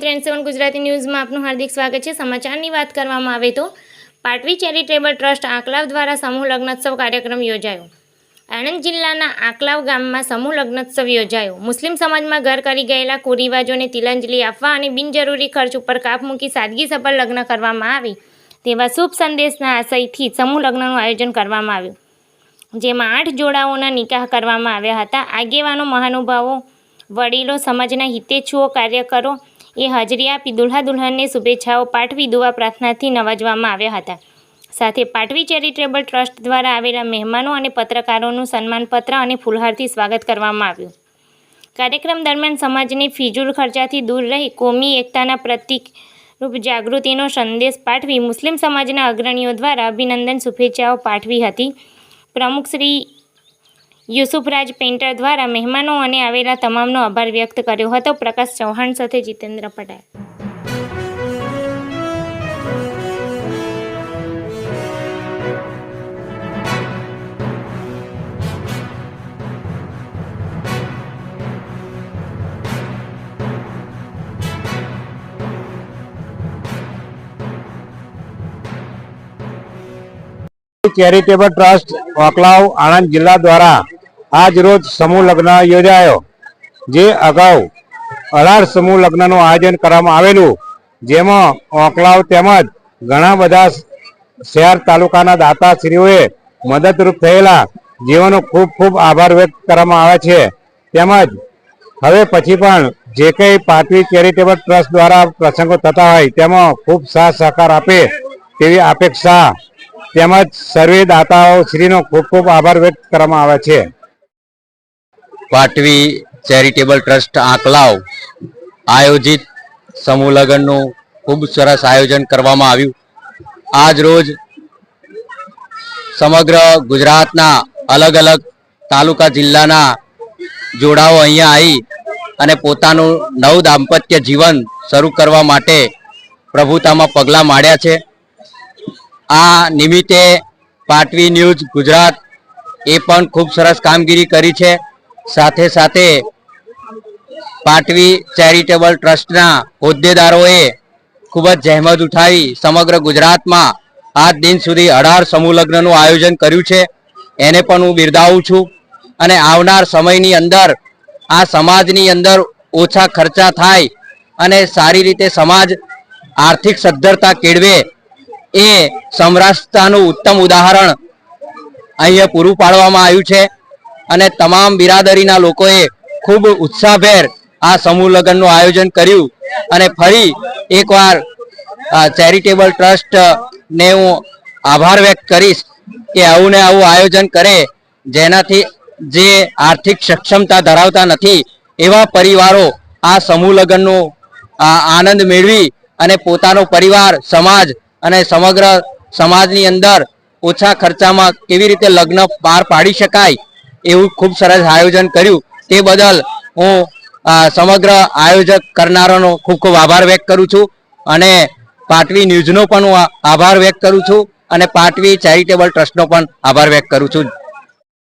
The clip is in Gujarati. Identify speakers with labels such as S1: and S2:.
S1: ત્રણ સેવન ગુજરાતી ન્યૂઝમાં આપનું હાર્દિક સ્વાગત છે. સમાચારની વાત કરવામાં આવે તો પાટવી ચેરિટેબલ ટ્રસ્ટ આંકલાવ દ્વારા સમૂહ લગ્નોત્સવ કાર્યક્રમ યોજાયો. આણંદ જિલ્લાના આંકલાવ ગામમાં સમૂહ લગ્નોત્સવ યોજાયો. મુસ્લિમ સમાજમાં ઘર કરી ગયેલા કુરિવાજોને તિલાંજલિ આપવા અને બિનજરૂરી ખર્ચ ઉપર કાપ મૂકી સાદગીસભર લગ્ન કરવામાં આવે, તેવા શુભ સંદેશના આશયથી સમૂહ લગ્નનું આયોજન કરવામાં આવ્યું. જેમાં આઠ જોડાઓના નિકાહ કરવામાં આવ્યા હતા. આગેવાનો, મહાનુભાવો, વડીલો, સમાજના હિતેચ્છુઓ, કાર્યકરો એ હાજરી આપી દુલ્હા દુલ્હનને શુભેચ્છાઓ પાઠવી દુવા પ્રાર્થનાથી નવાજવામાં આવ્યા હતા. સાથે પાટવી ચેરિટેબલ ટ્રસ્ટ દ્વારા આવેલા મહેમાનો અને પત્રકારોનું સન્માનપત્ર અને ફૂલહારથી સ્વાગત કરવામાં આવ્યું. કાર્યક્રમ દરમિયાન સમાજને ફિજુલ ખર્ચાથી દૂર રહી કોમી એકતાના પ્રતિકરૂપ જાગૃતિનો સંદેશ પાઠવી મુસ્લિમ સમાજના અગ્રણીઓ દ્વારા અભિનંદન, શુભેચ્છાઓ પાઠવી હતી. પ્રમુખ શ્રી યુસુફરાજ પેન્ટર દ્વારા મહેમાનો અને આવેલા તમામનો આભાર વ્યક્ત કર્યો હતો. પ્રકાશ ચૌહાણ સાથે જીતેન્દ્ર પટેલ.
S2: ચેરિટેબલ ટ્રસ્ટ ઓકલાવ આણંદ જિલ્લા દ્વારા આજ રોજ સમૂહ લગ્ન યોજાયો, જે અગાઉ અઢાર સમૂહ લગ્નનું આયોજન કરવામાં આવેલું, જેમાં ઓકલાવ તેમજ ઘણા બધા શહેર તાલુકાના દાતાશ્રીઓએ મદદરૂપ થયેલા જેઓનો ખૂબ ખૂબ આભાર વ્યક્ત કરવામાં આવે છે. તેમજ હવે પછી પણ જે કંઈ પાટવી ચેરિટેબલ ટ્રસ્ટ દ્વારા પ્રસંગો થતા હોય, તેમાં ખૂબ સાથ સહકાર આપે તેવી અપેક્ષા તેમજ સર્વે દાતાઓ શ્રીનો ખૂબ ખૂબ આભાર વ્યક્ત કરવામાં આવે છે.
S3: પાટવી ચેરિટેબલ ટ્રસ્ટ આંકલાવ આયોજિત સમૂહ લગ્નનું ખૂબ સરસ આયોજન કરવામાં આવ્યું. આજ રોજ સમગ્ર ગુજરાતના અલગ અલગ તાલુકા જિલ્લાના જોડાઓ અહીંયા આવી અને પોતાનું નવ દાંપત્ય જીવન શરૂ કરવા માટે પ્રભુતામાં પગલાં માંડ્યા છે. આ નિમિત્તે પાટવી ન્યૂઝ ગુજરાત એ પણ ખૂબ સરસ કામગીરી કરી છે. સાથે સાથે પાટવી ચેરિટેબલ ટ્રસ્ટના હોદ્દેદારોએ ખૂબ જ જહેમત ઉઠાવી સમગ્ર ગુજરાતમાં આજ દિન સુધી અઢાર સમૂહ લગ્નનું આયોજન કર્યું છે. એને પણ હું બિરદાવું છું અને આવનાર સમયની અંદર આ સમાજની અંદર ઓછા ખર્ચા થાય અને સારી રીતે સમાજ આર્થિક સદ્ધરતા કેળવે એ સમરસતાનું ઉત્તમ ઉદાહરણ અહીંયા પૂરું પાડવામાં આવ્યું છે. અને તમામ બિરાદરીના લોકોએ ખૂબ ઉત્સાહભેર આ સમૂહ લગ્નનું આયોજન કર્યું. અને ફરી એકવાર ચેરિટેબલ ટ્રસ્ટ ને હું આભાર વ્યક્ત કરીશ કે આવું ને આવું આયોજન કરે, જેનાથી જે આર્થિક સક્ષમતા ધરાવતા નથી, એવા પરિવારો આ સમૂહ લગ્નનો આનંદ મેળવી અને પોતાનો પરિવાર, સમાજ અને સમગ્ર સમાજની અંદર ઓછા ખર્ચામાં કેવી રીતે લગ્ન પાર પાડી શકાય એવું ખૂબ સરસ આયોજન કર્યું. તે બદલ હું સમગ્ર આયોજક કરનારાનો ખૂબ ખૂબ આભાર વ્યક્ત કરું છું અને પાટવી ન્યૂઝનો પણ હું આભાર વ્યક્ત કરું છું અને પાટવી ચેરિટેબલ ટ્રસ્ટનો પણ આભાર વ્યક્ત કરું છું.